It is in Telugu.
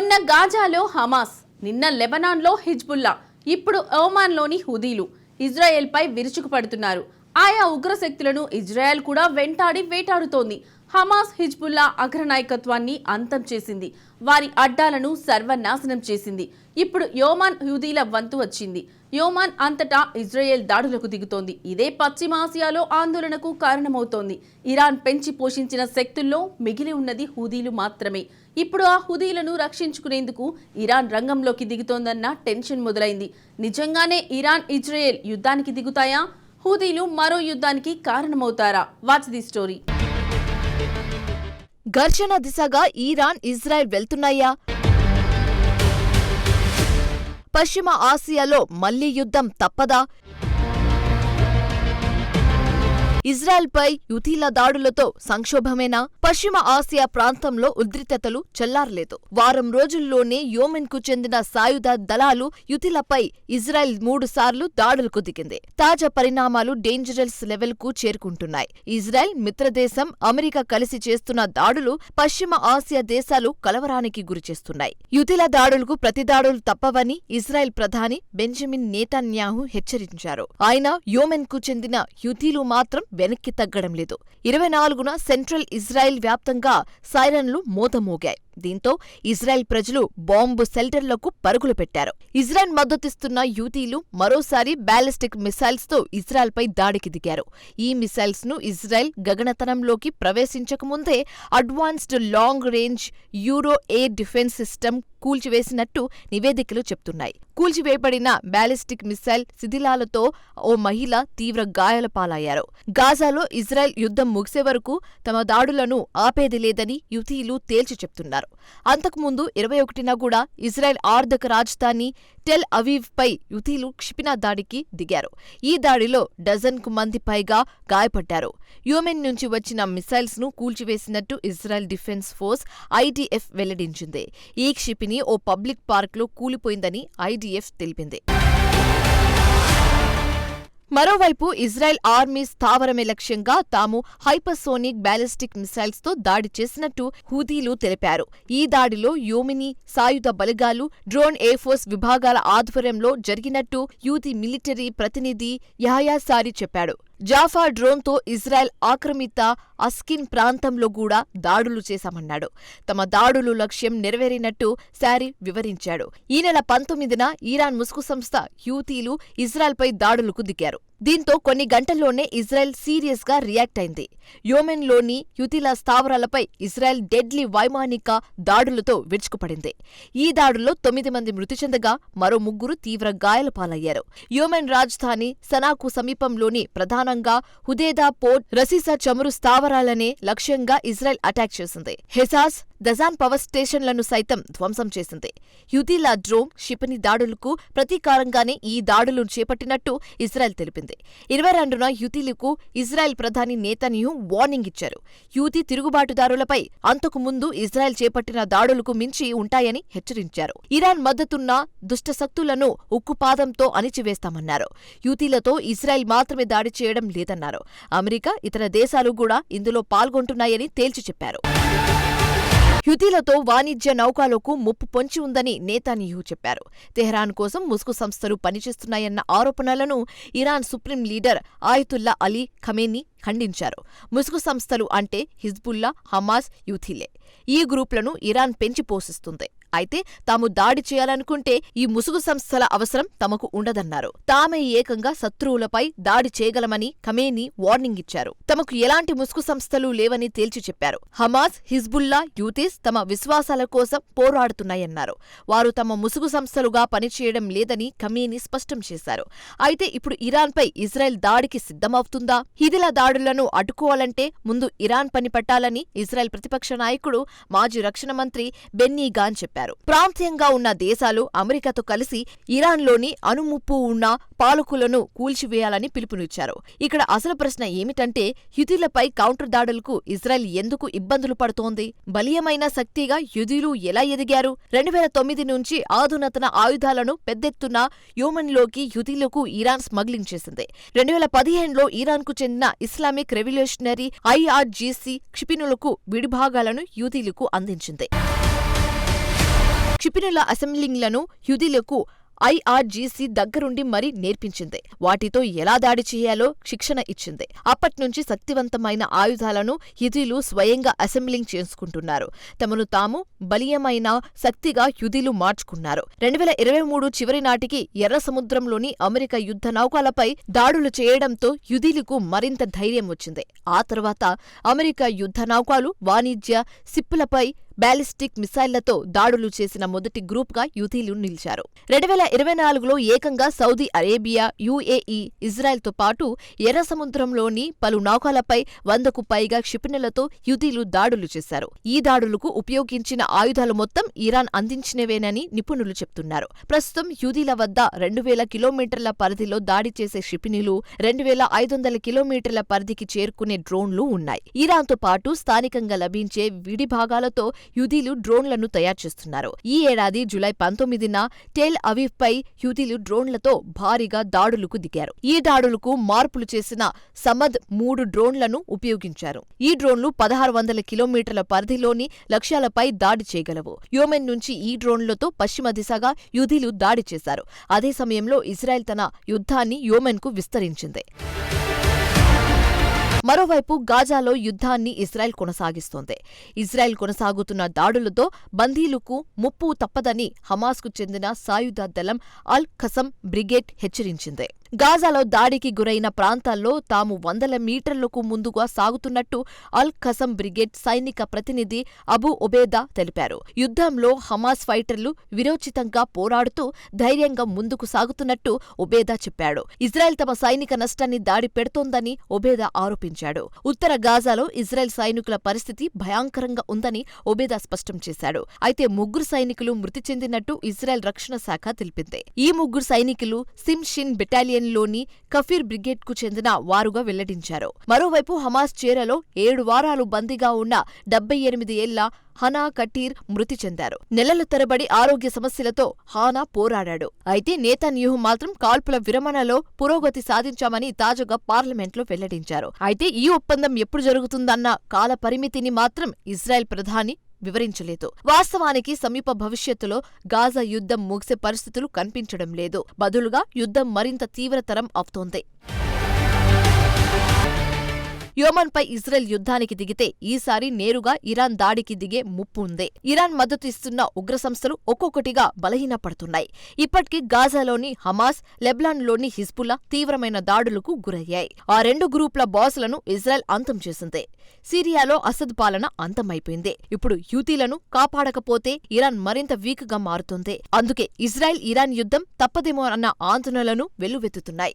మొన్న గాజాలో హమాస్ నిన్న లెబనాన్లో హిజ్బుల్లా ఇప్పుడు ఓమాన్లోని హుదీలు ఇజ్రాయెల్పై విరుచుకుపడుతున్నారు. ఆయా ఉగ్రశక్తులను ఇజ్రాయెల్ కూడా వెంటాడి వేటాడుతోంది. హమాస్ హిజ్బుల్లా అగ్రనాయకత్వాన్ని అంతం చేసింది. వారి అడ్డాలను సర్వనాశనం చేసింది. ఇప్పుడు యోమాన్ హుదీల వంతు వచ్చింది. యోమాన్ అంతటా ఇజ్రాయెల్ దాడులకు దిగుతోంది. ఇదే పశ్చిమాసియాలో ఆందోళనకు కారణమవుతోంది. ఇరాన్ పెంచి పోషించిన శక్తుల్లో మిగిలి ఉన్నది హుదీలు మాత్రమే. ఇప్పుడు ఆ హుదీలను రక్షించుకునేందుకు ఇరాన్ రంగంలోకి దిగుతోందన్న టెన్షన్ మొదలైంది. నిజంగానే ఇరాన్ ఇజ్రాయెల్ యుద్ధానికి దిగుతాయా? హుదీలు మరో యుద్ధానికి కారణమవుతారా? Watch the story. ఘర్షణ దిశగా ఇరాన్ ఇజ్రాయెల్ వెళ్తున్నాయా? పశ్చిమ ఆసియాలో మళ్ళీ యుద్ధం తప్పదా? ఇజ్రాయెల్పై యుతీల దాడులతో సంక్షోభమేనా? పశ్చిమ ఆసియా ప్రాంతంలో ఉద్రిక్తతలు చెల్లారలేదు. వారం రోజుల్లోనే యోమెన్కు చెందిన సాయుధ దళాలు యుతిలపై ఇజ్రాయెల్ మూడు సార్లు దాడులకు దిగింది. తాజా పరిణామాలు డేంజరస్ లెవెల్కు చేరుకుంటున్నాయి. ఇజ్రాయెల్ మిత్రదేశం అమెరికా కలిసి చేస్తున్న దాడులు పశ్చిమ ఆసియా దేశాలు కలవరానికి గురిచేస్తున్నాయి. యుతిల దాడులకు ప్రతిదాడులు తప్పవని ఇజ్రాయెల్ ప్రధాని బెంజమిన్ నేతన్యాహు హెచ్చరించారు. ఆయన యోమెన్కు చెందిన యుతీలు మాత్రం వెనక్కి తగ్గడం లేదు. ఇరవై నాలుగున సెంట్రల్ ఇజ్రాయెల్ వ్యాప్తంగా సైరన్లు మోతమోగాయి. దీంతో ఇజ్రాయెల్ ప్రజలు బాంబు సెల్టర్లకు పరుగులు పెట్టారు. ఇజ్రాయెల్ మద్దతిస్తున్న యూతీలు మరోసారి బ్యాలిస్టిక్ మిసైల్స్తో ఇజ్రాయెల్పై దాడికి దిగారు. ఈ మిసైల్స్ను ఇజ్రాయెల్ గగనతనంలోకి ప్రవేశించకముందే advanced long range Arrow air defence system కూల్చివేసినట్టు నివేదికలు చెప్తున్నాయి. కూల్చివేయబడిన బ్యాలిస్టిక్ మిసైల్ శిథిలాలతో ఓ మహిళ తీవ్ర గాయాల పాలయ్యారు. గాజాలో ఇజ్రాయెల్ యుద్ధం ముగిసే వరకు తమ దాడులను ఆపేది లేదని యుతీలు తేల్చి చెప్తున్నారు. అంతకుముందు ఇరవై ఒకటిన కూడా ఇజ్రాయెల్ ఆర్థిక రాజధాని టెల్ అవీవ్ పై యుతీలు క్షిపణి దాడికి దిగారు. ఈ దాడిలో డజన్కు మంది పైగా గాయపడ్డారు. యుమెన్ నుంచి వచ్చిన మిసైల్స్ను కూల్చివేసినట్టు ఇజ్రాయెల్ డిఫెన్స్ ఫోర్స్ ఐడిఎఫ్ వెల్లడించింది. ఈ క్షిపణి ఓ పబ్లిక్ పార్క్లో కూలిపోయిందని ఐడిఎఫ్ తెలిపింది. మరోవైపు ఇజ్రాయెల్ ఆర్మీ స్థావరమే లక్ష్యంగా తాము హైపర్సోనిక్ బ్యాలిస్టిక్ మిసైల్స్తో దాడి చేసినట్టు హూదీలు తెలిపారు. ఈ దాడిలో యోమిని సాయుధ బలగాలు డ్రోన్ ఎయిర్ఫోర్స్ విభాగాల ఆధ్వర్యంలో జరిగినట్టు యూతి మిలిటరీ ప్రతినిధి యహయాసారి చెప్పాడు. జాఫా డ్రోన్తో ఇజ్రాయెల్ ఆక్రమిత అస్కిన్ ప్రాంతంలో కూడా దాడులు చేశామన్నాడు. తమ దాడులు లక్ష్యం నెరవేరినట్టు శారీ వివరించాడు. ఈ నెల పంతొమ్మిదిన ఇరాన్ ముసుగు సంస్థ హ్యూతీలు ఇజ్రాయెల్పై దాడులకు దిగారు. దీంతో కొన్ని గంటల్లోనే ఇజ్రాయెల్ సీరియస్గా రియాక్ట్ అయింది. యోమెన్లోని యుతిల స్థావరాలపై ఇజ్రాయెల్ డెడ్లీ వైమానిక దాడులతో విరుచుకుపడింది. ఈ దాడుల్లో తొమ్మిది మంది మృతి చెందగా మరో ముగ్గురు తీవ్ర గాయాల పాలయ్యారు. యోమెన్ రాజధాని సనాకు సమీపంలోని ప్రధానంగా హుదేదా పోర్ట్ రసీసా చమురు స్థావరాలనే లక్ష్యంగా ఇజ్రాయెల్ అటాక్ చేసింది. హెసాస్ దజాన్ పవర్ స్టేషన్లను సైతం ధ్వంసం చేసింది. యుతిలా డ్రోన్ క్షిపణి దాడులకు ప్రతీకారంగానే ఈ దాడులు చేపట్టినట్టు ఇజ్రాయెల్ తెలిపింది. ఇరవై రెండున యుతిలకు ఇజ్రాయెల్ ప్రధాని నేతన్యూ వార్నింగ్ ఇచ్చారు. యూతి తిరుగుబాటుదారులపై అంతకుముందు ఇజ్రాయెల్ చేపట్టిన దాడులకు మించి ఉంటాయని హెచ్చరించారు. ఇరాన్ మద్దతున్న దుష్టశక్తులను ఉక్కుపాదంతో అణిచివేస్తామన్నారు. యూతీలతో ఇజ్రాయెల్ మాత్రమే దాడి చేయడం లేదన్నారు. అమెరికా ఇతర దేశాలు కూడా ఇందులో పాల్గొంటున్నాయని తేల్చి చెప్పారు. హ్యుతీలతో వాణిజ్య నౌకాలకు ముప్పు పొంచి ఉందని నేతాన్యహూ చెప్పారు. తెహ్రాన్ కోసం ముసుగు సంస్థలు పనిచేస్తున్నాయన్న ఆరోపణలను Iran supreme leader Ayatollah Ali Khamenei ఖండించారు. ముసుగు సంస్థలు అంటే హిజ్బుల్లా హమాస్ యూథీలే. ఈ గ్రూప్లను ఇరాన్ పెంచి పోషిస్తుంది. అయితే తాము దాడి చేయాలనుకుంటే ఈ ముసుగు సంస్థల అవసరం తమకు ఉండదన్నారు. తామే ఏకంగా శత్రువులపై దాడి చేయగలమని ఖమేని వార్నింగ్ ఇచ్చారు. తమకు ఎలాంటి ముసుగు సంస్థలు లేవని తేల్చి చెప్పారు. హమాస్ హిజ్బుల్లా యూతీస్ తమ విశ్వాసాల కోసం పోరాడుతున్నాయన్నారు. వారు తమ ముసుగు సంస్థలుగా పనిచేయడం లేదని ఖమేని స్పష్టం చేశారు. అయితే ఇప్పుడు ఇరాన్పై ఇజ్రాయెల్ దాడికి సిద్ధమవుతుందా? హిదిల దాడులను అడ్డుకోవాలంటే ముందు ఇరాన్ పని పట్టాలని ఇజ్రాయెల్ ప్రతిపక్ష నాయకుడు మాజీ రక్షణ మంత్రి బెన్నీ గాన్ చెప్పారు. ప్రాంతీయంగా ఉన్న దేశాలు అమెరికాతో కలిసి ఇరాన్లోని అణుముప్పు ఉన్న పాలకులను కూల్చివేయాలని పిలుపునిచ్చారు. ఇక్కడ అసలు ప్రశ్న ఏమిటంటే యుధులపై కౌంటర్ దాడులకు ఇజ్రాయెల్ ఎందుకు ఇబ్బందులు పడుతోంది? బలీయమైన శక్తిగా యుధులు ఎలా ఎదిగారు? రెండు వేల తొమ్మిది నుంచి ఆధునతన ఆయుధాలను పెద్దెత్తున యోమన్లోకి యుధులకు ఇరాన్ స్మగ్లింగ్ చేసింది. రెండు వేల పదిహేనులో ఇరాన్కు చెందిన ఇస్లామిక్ రెవల్యూషనరీ ఐఆర్జీసీ క్షిపణులకు విడిభాగాలను యూదీలకు అందించింది. క్షిపణుల అసెంబ్లింగ్లను యుధిలకు ఐఆర్జీసీ దగ్గరుండి మరీ నేర్పించింది. వాటితో ఎలా దాడి చేయాలో శిక్షణ ఇచ్చింది. అప్పట్నుంచి శక్తివంతమైన ఆయుధాలను యుధిలు స్వయంగా అసెంబ్లింగ్ చేసుకుంటున్నారు. తమను తాము బలీయమైన శక్తిగా యుధీలు మార్చుకున్నారు. రెండు వేల ఇరవై మూడు చివరి నాటికి ఎర్ర సముద్రంలోని అమెరికా యుద్ధ నౌకలపై దాడులు చేయడంతో యుధిలకు మరింత ధైర్యం వచ్చింది. ఆ తర్వాత అమెరికా యుద్ధ నౌకలు వాణిజ్య సిప్పులపై బ్యాలిస్టిక్ మిసైళ్ళతో దాడులు చేసిన మొదటి గ్రూప్గా యుధీలు నిలిచారు. రెండు వేల ఇరవై నాలుగులో ఏకంగా సౌదీ అరేబియా యుఏఈ ఇజ్రాయెల్తో పాటు ఎర్ర సముద్రంలోని పలు నౌకలపై వందకు పైగా క్షిపణులతో యుధీలు దాడులు చేశారు. ఈ దాడులకు ఉపయోగించిన ఆయుధాలు మొత్తం ఇరాన్ అందించినవేనని నిపుణులు చెప్తున్నారు. ప్రస్తుతం యుధీల వద్ద రెండు వేల కిలోమీటర్ల పరిధిలో దాడి చేసే క్షిపణులు రెండు వేల ఐదు వందల కిలోమీటర్ల పరిధికి చేరుకునే డ్రోన్లు ఉన్నాయి. ఇరాన్తో పాటు స్థానికంగా లభించే విడి భాగాలతో యుధీలు డ్రోన్లను తయారు చేస్తున్నారు. ఈ ఏడాది జులై పంతొమ్మిదిన టెల్ అవీవ్ పై యుధీలు డ్రోన్లతో భారీగా దాడులకు దిగారు. ఈ దాడులకు మార్పులు చేసిన సమద్ మూడు డ్రోన్లను ఉపయోగించారు. ఈ డ్రోన్లు పదహారు వందల కిలోమీటర్ల పరిధిలోని లక్ష్యాలపై దాడి చేయగలవు. యోమెన్ నుంచి ఈ డ్రోన్లతో పశ్చిమ దిశగా యుధీలు దాడి చేశారు. అదే సమయంలో ఇజ్రాయెల్ తన యుద్ధాన్ని యోమెన్కు విస్తరించింది. మరోవైపు గాజాలో యుద్ధాన్ని ఇజ్రాయెల్ కొనసాగిస్తోంది. ఇజ్రాయెల్ కొనసాగుతున్న దాడులతో బందీలకు ముప్పు తప్పదని హమాస్కు చెందిన సాయుధ దళం అల్ ఖసం బ్రిగేడ్ హెచ్చరించింది. గాజాలో దాడికి గురైన ప్రాంతాల్లో తాము వందల మీటర్లకు ముందుగా సాగుతున్నట్టు అల్ ఖసం బ్రిగేడ్ సైనిక ప్రతినిధి అబు ఒబేదా తెలిపారు. యుద్ధంలో హమాస్ ఫైటర్లు విరోచితంగా పోరాడుతూ ధైర్యంగా ముందుకు సాగుతున్నట్టు ఒబేదా చెప్పాడు. ఇజ్రాయెల్ తమ సైనిక నష్టాన్ని దాడి పెడుతోందని ఒబేదా ఆరోపించాడు. ఉత్తర గాజాలో ఇజ్రాయెల్ సైనికుల పరిస్థితి భయంకరంగా ఉందని ఒబేదా స్పష్టం చేశాడు. అయితే ముగ్గురు సైనికులు మృతి చెందినట్టు ఇజ్రాయెల్ రక్షణ శాఖ తెలిపింది. ఈ ముగ్గురు సైనికులు సిమ్షిన్ బెటాలియన్ బెటాలియన్లోని కఫీర్ బ్రిగేడ్కు చెందిన వారుగా వెల్లడించారు. మరోవైపు హమాస్ చేరలో ఏడు వారాలు బందీగా ఉన్న డెబ్బై ఎనిమిది ఏళ్ళ హనా కటీర్ మృతి చెందారు. నెలల తరబడి ఆరోగ్య సమస్యలతో హానా పోరాడాడు. అయితే నేతన్యూహు మాత్రం కాల్పుల విరమణలో పురోగతి సాధించామని తాజాగా పార్లమెంట్లో వెల్లడించారు. అయితే ఈ ఒప్పందం ఎప్పుడు జరుగుతుందన్న కాల పరిమితిని మాత్రం ఇజ్రాయెల్ ప్రధాని వివరించలేదు. వాస్తవానికి సమీప భవిష్యత్తులో గాజా యుద్ధం ముగిసే పరిస్థితులు కనిపించడం లేదు. బదులుగా యుద్ధం మరింత తీవ్రతరం అవుతోంది. యోమన్పై ఇజ్రాయెల్ యుద్ధానికి దిగితే ఈసారి నేరుగా ఇరాన్ దాడికి దిగే ముప్పు ఉంది. ఇరాన్ మద్దతు ఇస్తున్న ఉగ్ర సంస్థలు ఒక్కొక్కటిగా బలహీనపడుతున్నాయి. ఇప్పటికీ గాజాలోని హమాస్ లెబ్లాన్లోని హిజ్బుల్లా తీవ్రమైన దాడులకు గురయ్యాయి. ఆ రెండు గ్రూప్ల బాసులను ఇజ్రాయెల్ అంతం చేసింది. సిరియాలో అసద్ పాలన అంతమైపోయింది. ఇప్పుడు యూతీలను కాపాడకపోతే ఇరాన్ మరింత వీక్గా మారుతుంది. అందుకే ఇజ్రాయెల్ ఇరాన్ యుద్ధం తప్పదేమో అన్న ఆందోళనలను వెల్లువెత్తుతున్నాయి.